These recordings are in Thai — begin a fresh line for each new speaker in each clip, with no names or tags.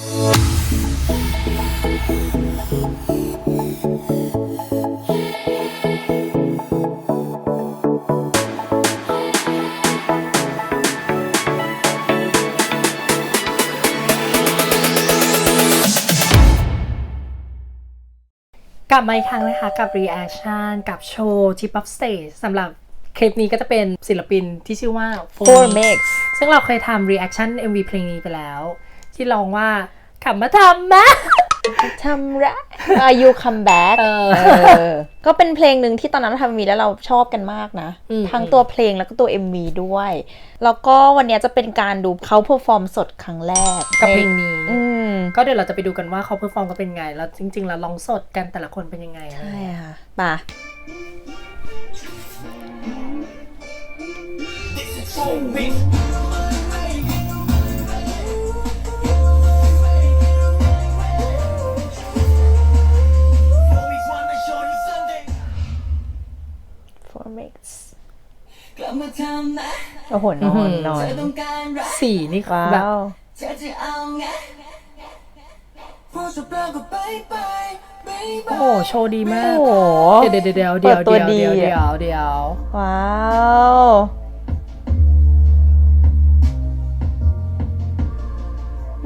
กลับมาอีกครั้งนะคะกับ reaction กับโชว์ Chip Up Stage สำหรับคลิปนี้ก็จะเป็นศิลปินที่ชื่อว่า
Four Mix
ซึ่งเราเคยทำ reaction MV เพลงนี้ไปแล้ว ที่ร้องว่าขับมาทำมะ
ทำระอายุคัมแบ็ก
เออ
ก็เป็นเพลงหนึ่งที่ตอนนั้นทำมีแล้วเราชอบกันมากนะ
อืม
ทั้งตัวเพลงแล้วก็ตัว MV ด้วย แล้วก็วันนี้จะเป็นการดูเขาเพอร์ฟอร์มสดครั้งแรก
กับเพลงนี้
อืม
ก็เดี๋ยวเราจะไปดูกันว่าเขาเพอร์ฟอร์มกันเป็นไง แล้วจริงๆแล้วร้องสดกันแต่ละคนเป็นยังไง
ใช่ค่ะป่ะ Four โอ้โหนอนนอน
เธอต้องการรัก
สีนี่คือ
ว้า
แบบ
ว
เธอจะเอาไงพอจบแล้วก็ไปไปไปไป
โอ้โหโชว์ดีมาก
โอ้โห
เดี๋ยวเดี๋ยวเดี๋ยวเดี๋ยว
เปิดตัว
เดี๋ยว
ดี
เดี๋ยว
อะ
เดี๋ยวเดี๋ยว
ว้าว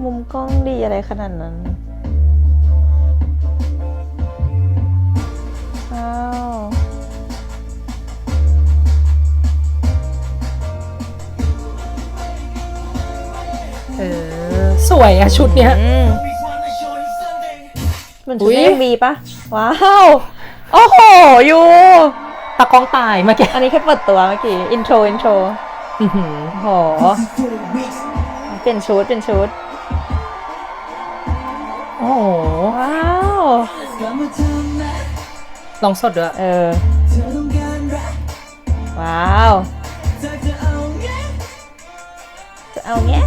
มุมกล้องดีอะไรขนาดนั้น ว
ยอะชุดเนี้ย
อืม
มีวันมาโชว์ให้ Sunday
เหมือน
อุ๊
ชุด
ย
เอ็มวีปะว้าว โอ้โหยู
ตากล้องตายเมื่อกี้
อันนี้แค่เปิดตัวเมื่อกี้ อินโทร อินโทร
อื้อหือ
โอ้โห
Four weeks
เปลี่ยนชุด เปลี่ยนชุด
โอ้โห
ว้าว
กลับมาทำนะ
ร้องสดด้วย
เออ
เธอต้องการรัก
ว้าว
เธอจะเอาไง
จะเอาเงี้ย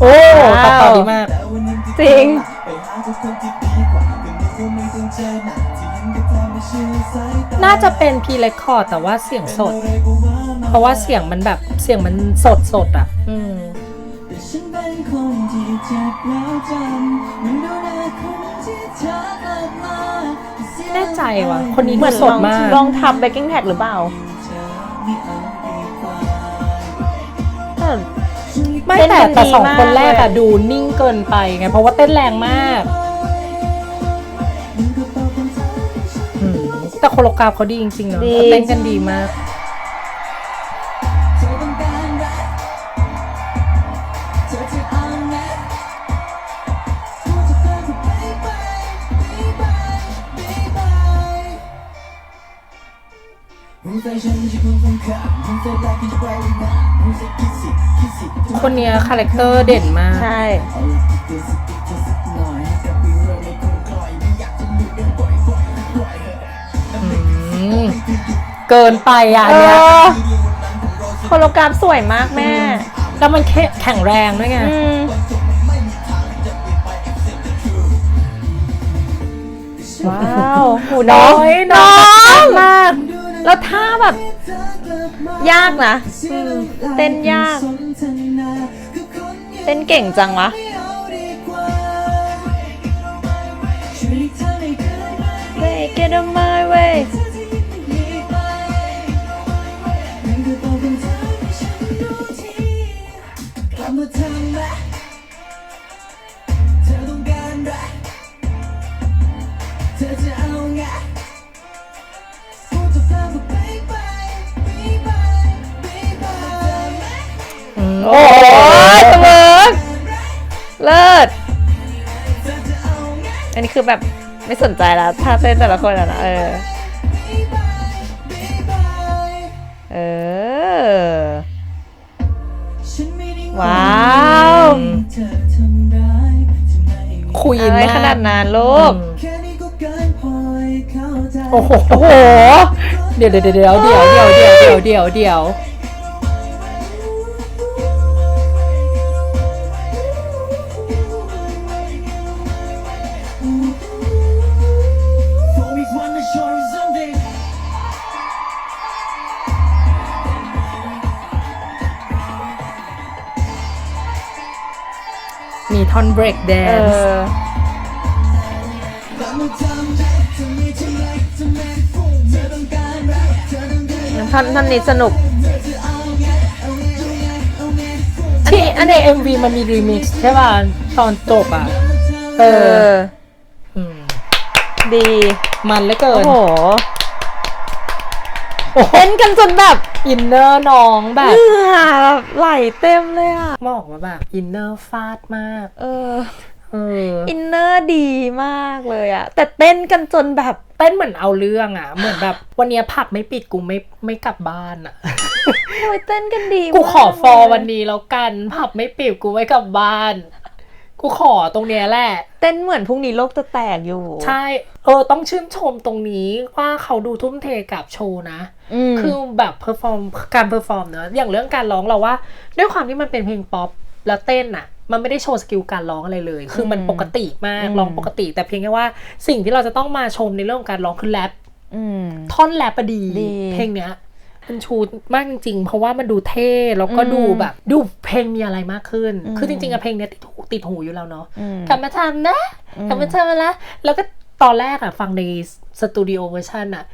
โอ้ตัดต่อดีมาก
จริง
น่าจะ
เป็นพีเรคคอร์ดแต่ว่าเสียงสด เพราะว่าเสียงมันแบบเสียงมันสดสดอะ อืม
คนที่เจ็บแล้วจำมันดูน่าคุ้นที่เธอกลับมา
แน่ใจว่ะ คนนี้
เห
ดู
มือน
ส
ล
ด
อง
มาก
ลองทำแบ็กกิ้งแท็กหรือเปล่า
เธอไม่เอาดีกว่า
เออ
ไม่
เต้น
แต่
กัน
แต่
ดี
สอง
มาก
คนแรกอะ
เลย
ดูนิ่งเกินไปไง เพราะว่าเต้นแรงมาก
มันก็ตอบคำถามที่ฉัน
อืมแต่โคโรกราฟเขาดีจริงๆเนาะ
ดี
เขาเต้นกันดีมาก
คนนี้คา
แรคเตอร์เด่นมาก
ใช่
เกินไปอะ
เนี่ย
อโคโลกราฟสวยมากแม่
แล้วมันแข็งแรงด้วยไง
ว้าว หูน้อ
ย
น้อย
มาก
แล้วท่าแบบ ยากนะเต้นยาก เต้นเก่งจังวะ Make it on my way ยเสมอเลิศ
เธอจะเอาไง
อันนี้คือแบบไม่สนใจแล้วท่าเต้นแต่ละคนอะนะเออ เออ
ฉันไม่ได้
ว้าว
เธอทำร้ายทำไม
คุย
อะไร
มาก
ขนาดนั้นลูก
อืม
แค่นี้ก็เกินพอให้เข้าใจ
โอ้โหโอ้โห เดี๋ยวเดี๋ยวเดี๋ยวเดี๋ยวเดี๋ยวเดี๋ยวเดี๋ยวเดี๋ยว ท่อนเบรกแด
เอน
ซ์
อ
แต่เมื่อทำได้จะมีทำไมจะไม่ฟุ้งเธอต้องการรักเธอต้องการ
ท่อนท่อนนี้สนุก
เธอจะเอาไงเอาไงเอาไงเอาไงฟุ้ง
ที่อันใน MV มันมีรีมิกซ์ใช่ป่ะ ตอนจบอะ เอ
เอ
อ
อ
อืม
ดี
มันเหลือเกิ
โอ้
น
โห
โอ้โห
เต้นกันจนแบบ
อินเนอร์น้องแบบ
เหงื่อแบบไหลเต็มเลยอะ
บอกว่าแบบอินเนอร์ฟาดมาก
เออ
เออ
อินเนอร์ดีมากเลยอะแต่เต้นกันจนแบบ
เต้นเหมือนเอาเรื่องอะเหมือนแบบ วันเนี้ยผับไม่ปิดกูไม่ไม่กลับบ้านอะ
โอ้ยเต้นกันดี
กูขอ
มาก
ฟอวันนี้แล้วกันผับไม่ปิดกูไม่กลับบ้าน กูขอตรงเนี้ยแหละ
เต้นเหมือนพรุ่งนี้โลกจะแตกอยู่
ใช่ เออ ต้องชื่นชมตรงนี้ว่าเขาดูทุ่มเทกับโชว์นะ
ม
คือแบบเพอร์ฟอร์มการเพอร์ฟอร์มเนอะอย่างเรื่องการร้องเราว่า ด้วยความที่มันเป็นเพลงป๊อปแล้วเต้นอะมันไม่ได้โชว์สกิลการร้องอะไรเลย คือมัน
อืม
ปกติมาก
อืม
ร้องปกติ แต่เพียงแค่ว่าสิ่งที่เราจะต้องมาชมในเรื่องของการร้องคือแรป
อืม
ท่อนแรปอะดี
ดี
เพลงเนี้ย มันชูมากจริงๆ เพราะว่ามันดูเท่แล้วก็
อืม
ดูแบบ ดูเพลงมีอะไรมากขึ้น
อืม
คือจริงๆอะเพลงเนี้ยติดหูติดหูอยู่แล้วเนาะ
อืม
กลับมาทำนะ
อืม
กลับมาทำละแล้วก็ตอนแรกอะฟังในสตูดิโอเวอร์ชันอะ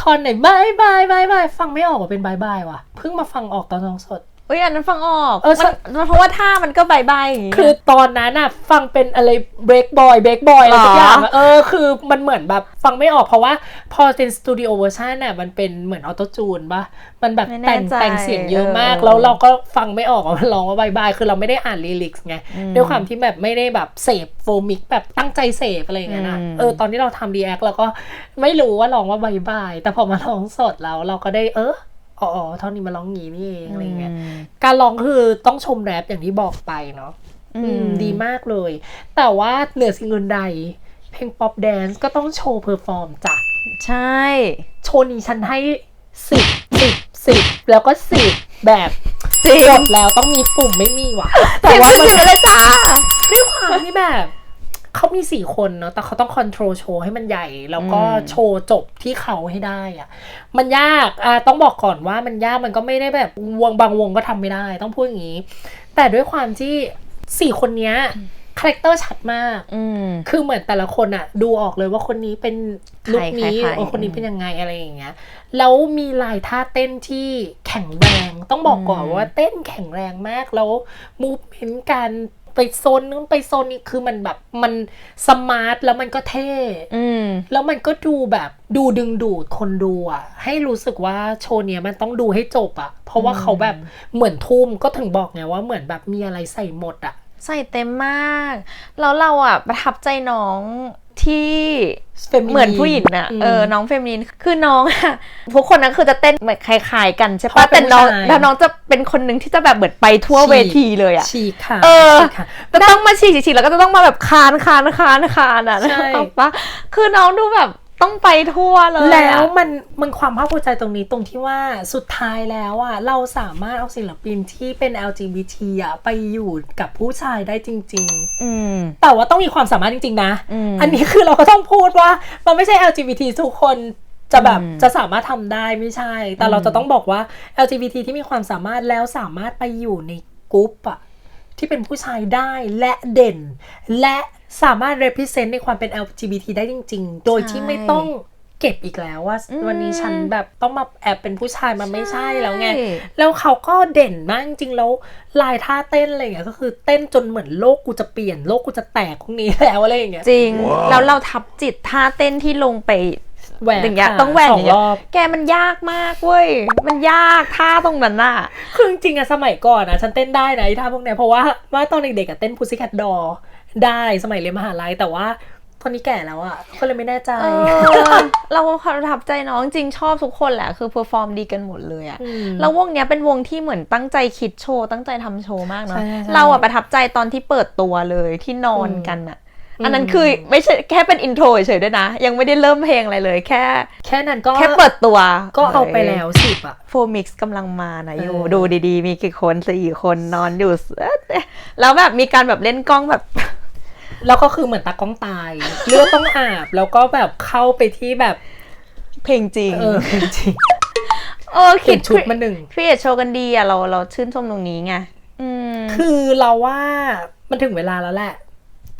ท่อนไหนบายบายบายบายฟังไม่ออกว่าเป็นบายบายว่ะ เพิ่งมาฟังออกตอนร้องสด
เอ้ยอันนั้นฟังออก
เออใช่
มันเพราะว่าท่ามันก็บายบายอย่างงี้
คือตอนนั้นอะฟังเป็นอะไรเบรกบอยเบรกบอยอะไรสักอย่างอะเออคือมันเหมือนแบบฟังไม่ออกเพราะว่าพอเป็นสตูดิโอเวอร์ชันอะมันเป็นเหมือนออโต้จูนปะมันแบบ
ไม่
แต่
แน่
ง
ใจ
แต่งเสียงเยอะมาก
เออ
แล้วเราก็ฟังไม่ออกว่ามันร้องว่าบายบายคือเราไม่ได้อ่านลิลิกส์ไง
อืม
ด้วยความที่แบบไม่ได้แบบเสพโฟมิกแบบตั้งใจเสพอะไรอย่างเงี้ยนะ
อืม
เออตอนที่เราทำดีแอคเราก็ไม่รู้ว่าร้องว่าบายบายแต่พอมาร้องสดแล้วเราก็ได้เออ อ๋ออ๋อเท่านี้มาร้องงี้นี่เองอะไรเงี้ย
ม
การร้องคือต้องชมแรปอย่างที่บอกไปเนาะ
อื
อื
ม
มดีมากเลย แต่ว่าเหนือสิ่งอื่นใด เพลงป๊อปแดนซ์ก็ต้องโชว์เพอร์ฟอร์มจ้ะ
ใช่
โชว์นี้ฉันให้สิบสิบสิบแล้วก็สิบแบบ
จริง
กดแล้วต้องมีปุ่มไม่มีว่ะ แต่
แต่
ว่า
ว่า
มัน
มันเลยจ้า
ด้วยความที่แบบ เขามีสี่คนเนาะแต่เขาต้องคอนโทรลโชว์ให้มันใหญ่ แล้วก็
อืม
โชว์จบที่เขาให้ได้อะมันยากอะต้องบอกก่อนว่ามันยากมันก็ไม่ได้แบบวงบางวงก็ทำไม่ได้ ต้องพูดอย่างนี้ แต่ด้วยความที่สี่คนเนี้ยคาแรคเตอร์ชัดมาก
อืม
คือเหมือนแต่ละคนอะดูออกเลยว่าคนนี้เป็นลุคนี้
ใครๆๆ
เออคนนี้เป็นยังไงอะไรอย่างเงี้ย แล้วมีลายท่าเต้นที่แข็งแรง ต้องบอกก่อน
อืม
ว่าเต้นแข็งแรงมาก แล้วมูฟเมนต์การ ไปโซนนู้นไปโซนนี้คือมันแบบมันสมาร์ทแล้วมันก็เท่
อืม
แล้วมันก็ดูแบบดูดึงดูดคนดูอะให้รู้สึกว่าโชว์เนี้ยมันต้องดูให้จบอะเพราะว่าเขาแบบเหมือนทุ่มก็ถึงบอกไงว่าเหมือนแบบมีอะไรใส่หมดอะ
ใส่เต็มมาก แล้วเราอะประทับใจน้อง ที่
Feminine
เหมือนผู้หญิงน่ะ
อืม
เออน้องเฟมินินคือน้องอะทุกคนนั้นคือจะเต้นเหมือนคล้ายๆกันใช่
เพราะ
ปะ
เป็
แต่
น
น้อง
ผู้ชาย
แล้วน้องจะเป็นคนหนึ่งที่จะแบบเหมือนไปทั่ว
ฉีก
เวทีเลยอะ
ฉีกค่ะ
เออ
ฉีกค่ะ
จะต้องมาฉีกฉีกแล้วก็จะต้องมาแบบคานคานคานคานอะ
ใช่
นึกออกปะคือน้องดูแบบ ต้องไปทั่วเลยอะ
แล้วมันมันความภาคภูมิใจตรงนี้ตรงที่ว่าสุดท้ายแล้วอะเราสามารถเอาศิลปินที่เป็น LGBT อะไปอยู่กับผู้ชายได้จริง
อืม
ๆแต่ว่าต้องมีความสามารถจริง ๆ นะ
อืม
อันนี้คือเราก็ต้องพูดว่า มันไม่ใช่ LGBT ทุกคนจะแบบ
อืม
จะสามารถทำได้ไม่ใช่ แต่เรา
อืม
จะต้องบอกว่า LGBT ที่มีความสามารถแล้วสามารถไปอยู่ในกรุ๊ปอะที่เป็นผู้ชายได้และเด่น และ สามารถ represent ในความเป็น LGBT ได้จริง ๆ โดยที่ไม่ต้องเก็บอีกแล้วว่า
อืม
วันนี้ฉันแบบต้องมาแอบเป็นผู้ชายมันไม่ใช่แล้วไง
ใช่
แล้วเขาก็เด่นมากจริงๆแล้วลายท่าเต้นอะไรอย่างเงี้ยก็คือเต้นจนเหมือนโลกกูจะเปลี่ยนโลกกูจะแตกพวกนี้แล้วอะไรอย่างเงี้ย
จริง แล้วเราทับจิตท่าเต้นที่ลงไป
แหวก
อย่างเงี้ย
ขา
ต้องแหวก
ส
อ
อง
ย่างเงี้
ร
ย
อบ
แกมันยากมากเว้ย มันยากท่าตรงนั้นน่ะ
คือจริงๆอะสมัยก่อนอะฉันเต้นได้นะไอ้ท่าพวกเนี้ยเพราะว่าว่าตอนเด็กๆอะเต้น Pussycat Doll ได้สมัยเรียนมหาลัยแต่ว่าตอนนี้แก่แล้วอะก็เลยไม่แน่ใจ
เออเราประทับใจน้องจริงชอบทุกคนแหละ คือเพอร์ฟอร์มดีกันหมดเลยอะ
อืม
แล้ววงเนี้ยเป็นวงที่เหมือนตั้งใจคิดโชว์ ตั้งใจทำโชว์มากเนาะ
ใช่ใช่
เราอะประทับใจตอนที่เปิดตัวเลยที่นอน
อืม
กันอะ
อืม
อันนั้นคือไม่ใช่แค่เป็นอินโทรเฉยๆด้วยนะ ยังไม่ได้เริ่มเพลงอะไรเลยแค่
แค่นั้นก็
แค่เปิดตัว
ก็เอาไปแล้วสิบอะ
โฟมิกซ์กำลังมานะอยู่
เออ
ดูดีๆ มีกี่คนสี่คนนอนอยู่แล้วแบบมีการแบบเล่นกล้องแบบ
แล้วก็คือเหมือนตากล้องตายเลือดต้องอาบแล้วก็แบบเข้าไปที่แบบ
เพลงจริง
เออจริง
เออ
เป
คิ
ลี่ย
ด
นชุดมาหนึ่ง
ครีเอทโชว์กันดีอะเราเราชื่นชมตรงนี้ไงอืม
คือเราว่ามันถึงเวลาแล้วแหละ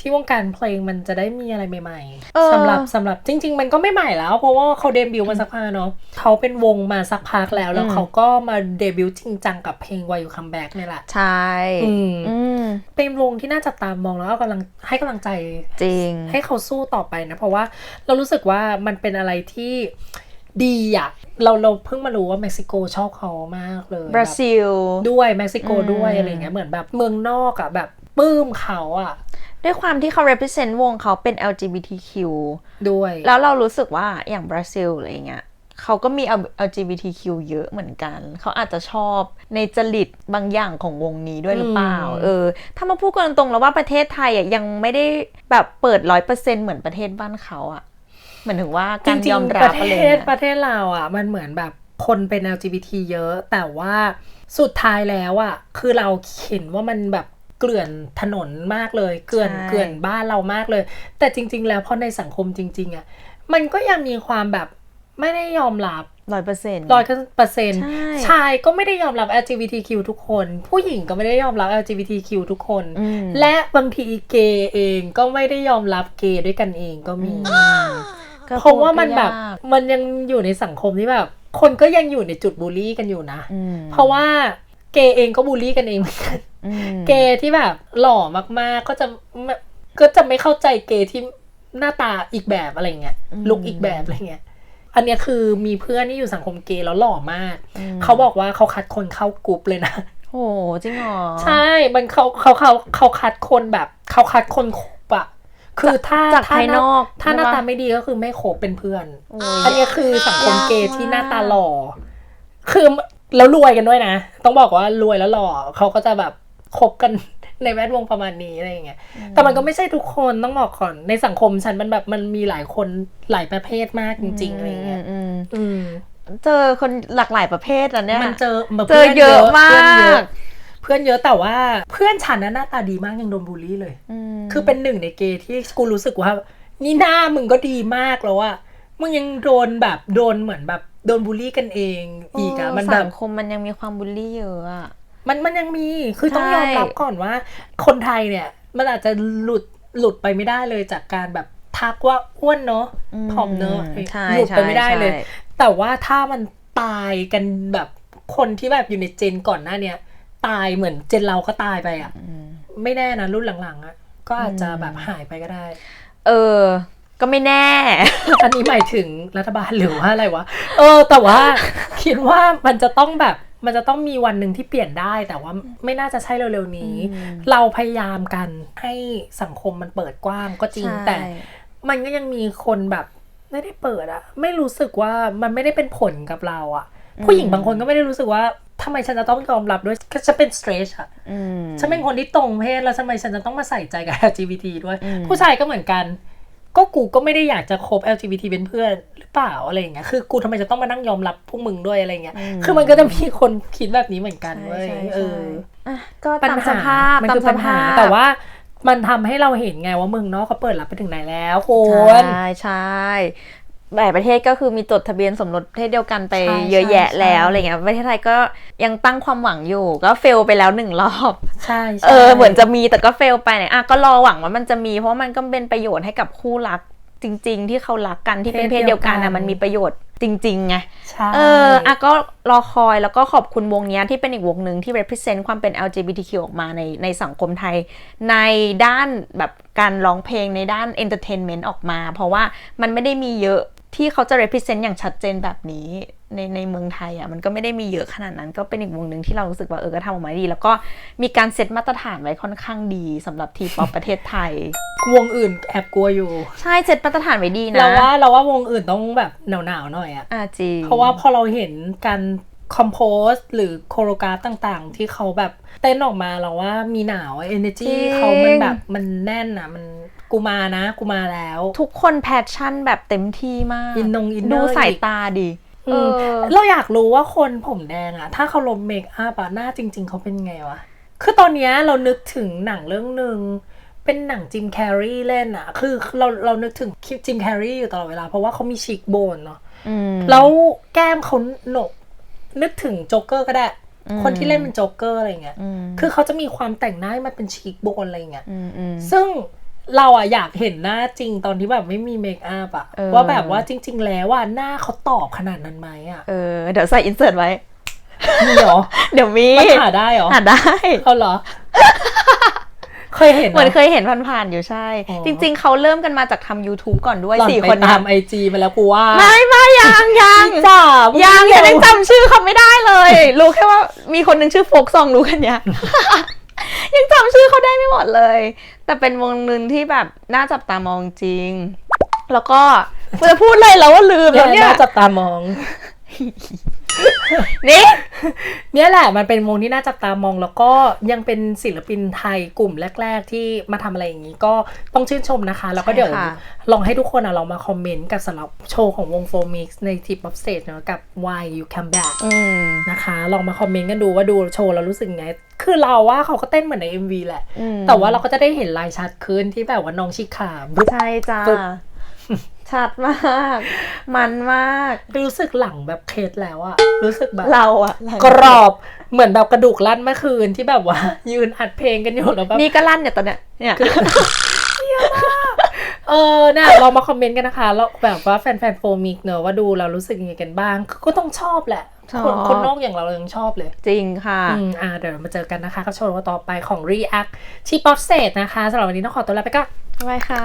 ที่วงการเพลงมันจะได้มีอะไรใหม่
เออ
ๆสำหรับสำหรับจริง ๆ มันก็ไม่ใหม่แล้ว เพราะว่าเขาเดบิวต์มาสักพักเนาะเขาเป็นวงมาสักพักแล้ว แล้วเขาก็มาเดบิวต์จริงจังกับเพลง Why You Come Back เนี่ยแหละ
ใช่
อืม
อืม
เป็นวงที่น่าจับตามองแล้วก็กำลังให้กำลังใจ
จริง
ให้เขาสู้ต่อไปนะ เพราะว่าเรารู้สึกว่ามันเป็นอะไรที่ดีอะเราเราเพิ่งมารู้ว่าเม็กซิโกชอบเขามากเลย
บราซิล
แบบด้วยเม็กซิโก
อืม
ด้วยอะไรเงี้ยเหมือนแบบเมืองนอกอะแบบ ปลื้มเขาอะ
ด้วยความที่เขา represent วงเขาเป็น LGBTQ
ด้วย
แล้วเรารู้สึกว่าอย่างบราซิลอะไรเงี้ยเขาก็มี LGBTQ เยอะเหมือนกัน เขาอาจจะชอบในจริตบางอย่างของวงนี้ด้วยหรือเปล่า เออ ถ้ามาพูดกันตรงๆแล้วว่าประเทศไทยอะยังไม่ได้แบบเปิดร้อยเปอร์เซ็นเหมือนประเทศบ้านเขาอะ เหมือนถึงว่า
จ
การ
ริ
ย
ง
อม
ๆ
รั
ป
บ
ระเท
อะไร
ศ
เงี้ย
ประเทศเราอะมันเหมือนแบบคนเป็น LGBT เยอะ แต่ว่าสุดท้ายแล้วอะคือเราเห็นว่ามันแบบ เกลื่อนถนนมากเลย เกลื่อน
ใช่
เกลื่อนบ้านเรามากเลย แต่จริง ๆ แล้วพอในสังคมจริง ๆอะมันก็ยังมีความแบบไม่ได้ยอมรับ
ร้อยเปอร์เซ็นต์
ร้อยเปอร์เซ็นต์
ใช่
ชายก็ไม่ได้ยอมรับ LGBTQ ทุกคน ผู้หญิงก็ไม่ได้ยอมรับ LGBTQ ทุกคน
อืม
และบางทีเกย์เองก็ไม่ได้ยอมรับเกย์ด้วยกันเองก็มี
ก็
เพราะว่ามันแบบ
ยาก
มันยังอยู่ในสังคมที่แบบ คนก็ยังอยู่ในจุดบูลลี่กันอยู่นะ
อืม
เพราะว่าเกย์เองก็บูลลี่กันเองเหมือนกัน
อืม
เกย์ที่แบบหล่อมากๆ ก็จะไม่ก็จะไม่เข้าใจเกย์ที่หน้าตาอีกแบบอะไรเงี้ยลุกอีกแบบอะไรเงี้ย อันเนี้ยคือมีเพื่อนที่อยู่สังคมเกย์แล้วหล่อมาก เขาบอกว่าเขาคัดคนเข้ากลุ่มเลยนะ
โหจริงเหรอ
ใช่ มันเขาเขาเขาเขาคัดคนแบบเขาคัดคนคบอะคือถ้า
จาก
ถ้า
ภายนอก
ถ้าหน้า
ใช่ปะ
ตาไม่ดีก็คือไม่คบเป็นเพื่อน
โอ้
อันนี้คือสังคมเกย์
ยากมาก
ที่หน้าตาหล่อ คือแล้วรวยกันด้วยนะ ต้องบอกว่ารวยแล้วหล่อเขาก็จะแบบ คบกันในแวดวงประมาณนี้อะไรอย่างเงี้ย แต่มันก็ไม่ใช่ทุกคนต้องบอกก่อน ในสังคมฉันมันแบบมันมีหลายคนหลายประเภทมากจริงๆอะไรอย่างเงี้ย
อืม
อืม
เจอคนหลากหลายประเภทอะเนี่ย
มันเจอแบบ
เจอเยอะมาก
เพื่อนเยอะเพื่อนเยอะแต่ว่าเพื่อนฉันน่ะหน้าตาดีมากยังโดนบูลลี่เลย
ม
คือเป็นหนึ่งในเกย์ที่กูรู้สึกว่า นี่หน้ามึงก็ดีมากแล้วอะมึงยังโดนแบบโดนเหมือนแบบโดนบูลลี่กันเองอีกอะ
เมั
นแบ
สั
บ
งคมมันยังมีความบูลลี่เยอะอะ
มันมันยังมีคือต้อง
ใช่
ยอมรับก่อนว่า คนไทยเนี่ย มันอาจจะหลุดหลุดไปไม่ได้เลยจากการแบบทักว่าอ้วนเนาะผอมเนาะ
ใช่
หลุดไปไม่ได้เลย
ใช่
แต่ว่าถ้ามันตายกันแบบคนที่แบบอยู่ในเจนก่อนหน้าเนี้ยตายเหมือนเจนเราก็ตายไปอะไม่แน่นะรุ่นหลังๆอะก็อาจจะแบบหายไปก็ได้
เออ ก็ไม่แน่
อันนี้หมายถึงรัฐบาลหรือว่าอะไรวะ เออ แต่ว่าคิดว่ามันจะต้องแบบมันจะต้องมีวันหนึ่งที่เปลี่ยนได้ แต่ว่าไม่น่าจะใช่เร็วๆนี้ เราพยายามกันให้สังคมมันเปิดกว้างก็จริง
ใช่
แต่ มันก็ยังมีคนแบบไม่ได้เปิดอะไม่รู้สึกว่ามันไม่ได้เป็นผลกับเราอะผู้หญิงบางคนก็ไม่ได้รู้สึกว่าทำไมฉันจะต้องยอมรับด้วยก็ฉันเป็นสเตรชอะ
อืม
ฉันเป็นคนที่ตรงเพศแล้วทำไมฉันจะต้องมาใส่ใจกับ LGBT ด้วย
อืม
ผู้ชายก็เหมือนกัน ก็กูก็ไม่ได้อยากจะคบ LGBT เป็นเพื่อนหรือเปล่าอะไรอย่างเงี้ย คือกูทำไมจะต้องมานั่งยอมรับพวกมึงด้วยอะไรเงี้ย คือมันก็จะมีคนคิดแบบนี้เหมือนกัน
ใช่
เว้ย
ใช่
เออ
อะก็
ปัญ
ตามส
หา
ภาพ
มัน
ตาม
คือ
ส
ปัญหา
ภาพ
แต่ว่ามันทำให้เราเห็นไงว่าเมืองนอกเขาเปิดรับไปถึงไหนแล้วคุ
ใช่
ณ
ใช่ หลายประเทศก็คือมีจดทะเบียนสมรสเพศเดียวกันไป
ใช่
เยอะแยะ
ใช่
แล้ว
ใช่
อะไรเงี้ยประเทศไทยก็ยังตั้งความหวังอยู่ ก็เฟลไปแล้วหนึ่งรอบ
ใช่ใช่
เออเหมือนจะมีแต่ก็เฟลไปเนี่ยอะก็รอหวังว่ามันจะมี เพราะว่ามันก็เป็นประโยชน์ให้กับคู่รักจริง ๆ ที่เขารักกันที่เป็นเพศเดียวกันนะมันมีประโยชน์จริงๆไง
ใช่
เอออะก็รอคอยแล้วก็ขอบคุณวงเนี้ยที่เป็นอีกวงหนึ่งที่ represent ความเป็น LGBTQ ออกมาในในสังคมไทย ในด้านแบบการร้องเพลงในด้าน entertainment ออกมา เพราะว่ามันไม่ได้มีเยอะ ที่เขาจะ represent อย่างชัดเจนแบบนี้ในในเมืองไทยอะมันก็ไม่ได้มีเยอะขนาดนั้นก็เป็นอีกวงหนึ่งที่เรารู้สึกว่าเออก็ทำออกมาดี แล้วก็มีการเซตมาตรฐานไว้ค่อนข้างดีสำหรับทีป๊อปประเทศไทย
วงอื่นแอบกลัวอยู่
ใช่เซตมาตรฐานไว้ดีนะ
เราว่าเราว่าวงอื่นต้องแบบหนาวๆหน่อยอะ
อะจริง
เพราะว่าพอเราเห็นการคอมโพสหรือโคโรกราฟต่างๆ ที่เขาแบบเต้นออกมาเราว่ามีหนาวเอเนจีเขามันแบบมันแน่นอะมัน กูมานะ กูมาแล้ว
ทุกคนแพชชั่นแบบเต็มที่มาก
อินนงอินเนอร์
ดูสาย
อีก
ตาดิ
อืม
เออ
เราอยากรู้ว่าคนผมแดงอะถ้าเขาลบเมคอัพอะหน้าจริง ๆ เขาเป็นไงวะ คือตอนเนี้ยเรานึกถึงหนังเรื่องหนึ่งเป็นหนังจิมแคร์รีเล่นอะคือเราเรานึกถึงคลิปจิมแคร์รีอยู่ตลอดเวลา เพราะว่าเขามีชีกโบนเนาะ
อืม
แล้วแก้มเขาโหนก นึกถึงโจ๊กเกอร์ก็ได้
อืม
คนที่เล่นเป็นโจ๊กเกอร์อะไรเงี้ย
อืม
คือเขาจะมีความแต่งหน้าให้มันเป็นชีกโบนอะไรเงี้ย
อืมอืม
ซึ่ง เราอะอยากเห็นหน้าจริงตอนที่แบบไม่มีเมคอัพอะ
เออ
ว่าแบบว่าจริง ๆ แล้วว่าหน้าเขาตอบขนาดนั้นไหมอะ
เออ เดี๋ยวใส่อินเสิร์ตไว้
มีเหรอ
เดี๋ยวมี
มันหาได้เหรอ
หาได้
เอาเหรอ เคยเห็น
เหมือนเคยเห็นผ่านๆอยู่ใช่
อ๋อ
จริง ๆ เขาเริ่มกันมาจากทำ YouTube ก่อนด้วย
หล่อน
สี่
ไป
คน
ตา
นะ
มไอจีมาแล้วกูว่า
ไม่ไม่ยังยัง
จ้า
ยั
ยัง
ยังยังจำชื่อเขาไม่ได้เลย รู้แค่ว่ามีคนหนึ่งชื่อโฟกซองรู้กันเนี่ ยังจำชื่อเขาได้ไม่หมดเลย แต่เป็นวงหนึ่งที่แบบน่าจับตามองจริง แล้วก็จะพูดอะไรแล้วว่าลืมแล้วเนี่
ยน่าจับตามอง
นี่
เนี่ยแหละมันเป็นวงที่น่าจับตามองแล้วก็ยังเป็นศิลปินไทยกลุ่มแรก ๆ ที่มาทำอะไรอย่างนี้ก็ต้องชื่นชมนะคะ แล้วก็เดี๋ยว
ใช่ค่ะ
ลองให้ทุกคนอะลองมาคอมเมนต์กับสำหรับโชว์ของวงโฟมิกในทีป๊อปสเตจเนอะกับ Why You Come Back
อืม
นะคะ ลองมาคอมเมนต์กันดูว่าดูโชว์แล้วรู้สึกไง คือเราว่าเขาก็เต้นเหมือนใน MV แหละ
อืม
แต่ว่าเราก็จะได้เห็นลายชัดขึ้นที่แบบว่าน้องชิคาบลุก
ใช่จ้า
ปึ๊บ
ชัดมาก มันมาก
รู้สึกหลังแบบเคสแล้วอะรู้สึกแบบ
เราอะ
กรอบเหมือนแบบกระดูกลั่นเมื่อคืนที่แบบว่า ยืนอัดเพลงกันอยู่แล้วแบบ
นี่ก็ลั่นเนี่ยตอนเนี้ยเนี่ย
เออน่ะเรามาคอมเมนต์กันนะคะแล้วแบบว่าแฟนๆโฟมิกเนอะว่าดูเรารู้สึกยังไงกันบ้างคือก็ต้องชอบแหละ
ชอบ
คนคนนอกอย่างเราเรายังชอบเลย
จริงค่ะ
อืมอ่าเดี๋ยวเรามาเจอกันนะคะกับโชว์ต่อไปของ React ชีป๊อปเซตนะคะสำหรับวันนี้ต้องขอตัวลาไปก่อน
ไว้ค่ะ